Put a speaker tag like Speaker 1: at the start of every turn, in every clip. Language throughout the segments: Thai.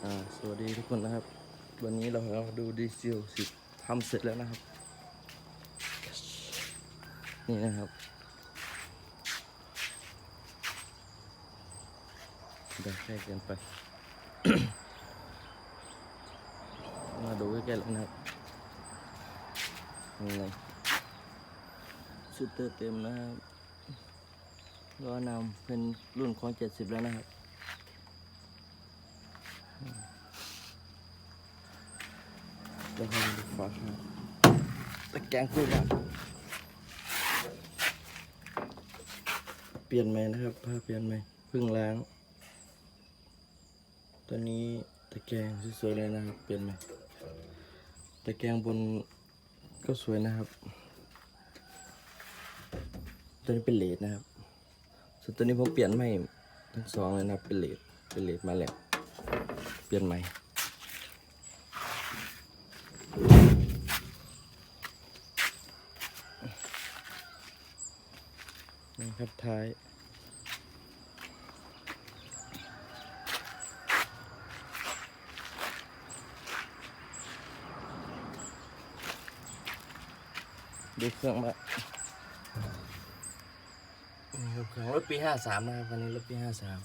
Speaker 1: สวัสดีทุกคนนะครับ วันนี้เราเราดูดีเซลสิทำเสร็จแล้วนะครับ นี่นะครับเดี๋ยวใกล้เกินไป มาดูใกล้ๆเลยนะครับนี่ไงชุดเตอร์เต็มนะครับล้อนำเป็นรุ่นของเจ็ดสิบแล้วนะครับ แล้วก็ดูฟ้าครับตะแกรงคู่กันเปลี่ยนใหมนะครับผ้าเปลี่ยนใหมเพิ่งล้าง ตัวนี้ตะแกรงสวยๆเลยนะครับ เปลี่ยนใหมตะแกรงบนก็สวยนะครับ ตัวนี้เป็นเลดนะครับ ส่วนตัวนี้ผมเปลี่ยนใหม่ทั้งสองเลยนะเป็นเลดเป็นเลดมาแล้ว เปลี่ยนใหม นี่ครับท้าย ดูเครื่องมานี่ครับเครื่องรถปีห้าสามนะครับคันนี้รถปีห้าสาม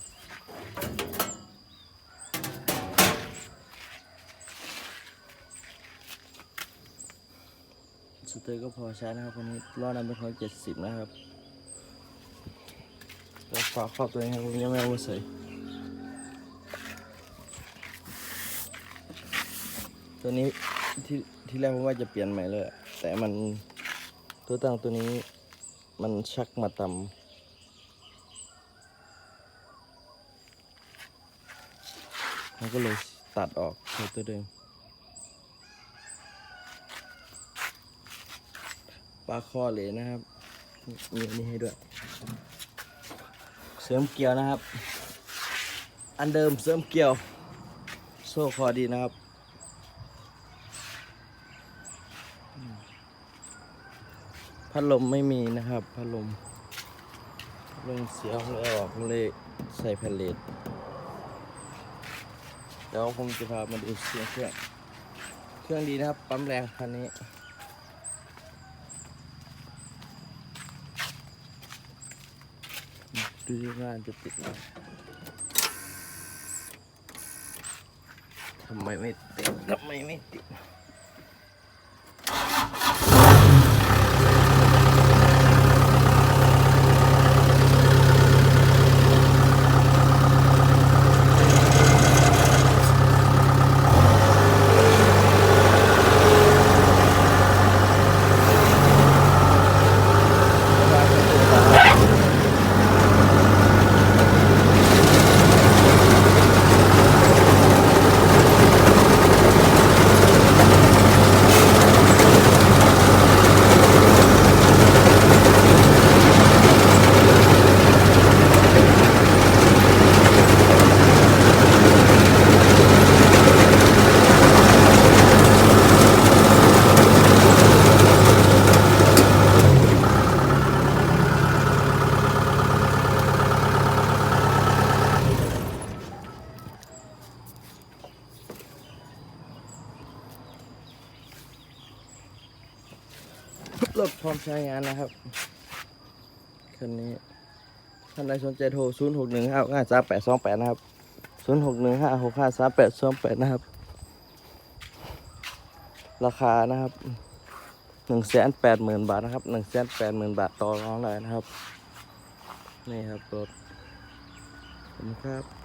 Speaker 1: สเตอร์ก็พอใช้นะครับคันนี้ล้อนำเป็นของเจ็ดสิบนะครับ ฝาครอบตัวเองครับยังไม่เอามาใส่ตัวนี้ที่ที่แรกผมว่าจะเปลี่ยนใหม่เลย แต่มันตัวตั้งตัวนี้มันชักมาต่ำมันก็เลยตัดออกใช้ตัวเดิมปลาคอเหลนะครับ มีอันนี้ให้ด้วย เสริมเกลียวนะครับ อันเดิมเสริมเกลียว โซ่คอดีนะครับ พัดลมไม่มีนะครับ พัดลมลมเสียผมเลยออกเลยใส่แผ่นเลดเดี๋ยวผมจะพามาดูเสียงเครื่อง เครื่องดีนะครับ ปั๊มแรงคันนี้ ดูงานจะติดไหมทำไมไม่ติดทำไมไม่ติด รถพร้อมใช้งานนะครับคันนี้ท่านใดสนใจโทร 0 6 1 5 5 3 8 2 8 นะครับ 0 6 1 5 6 5 3 8 2 8 นะครับ ราคานะครับ1 8 0 0 0 0 บาทนะครับ1 8 0 0 0 0 บาทต่อรองเลยนะครับ นี่ครับรถขอบคุณครับ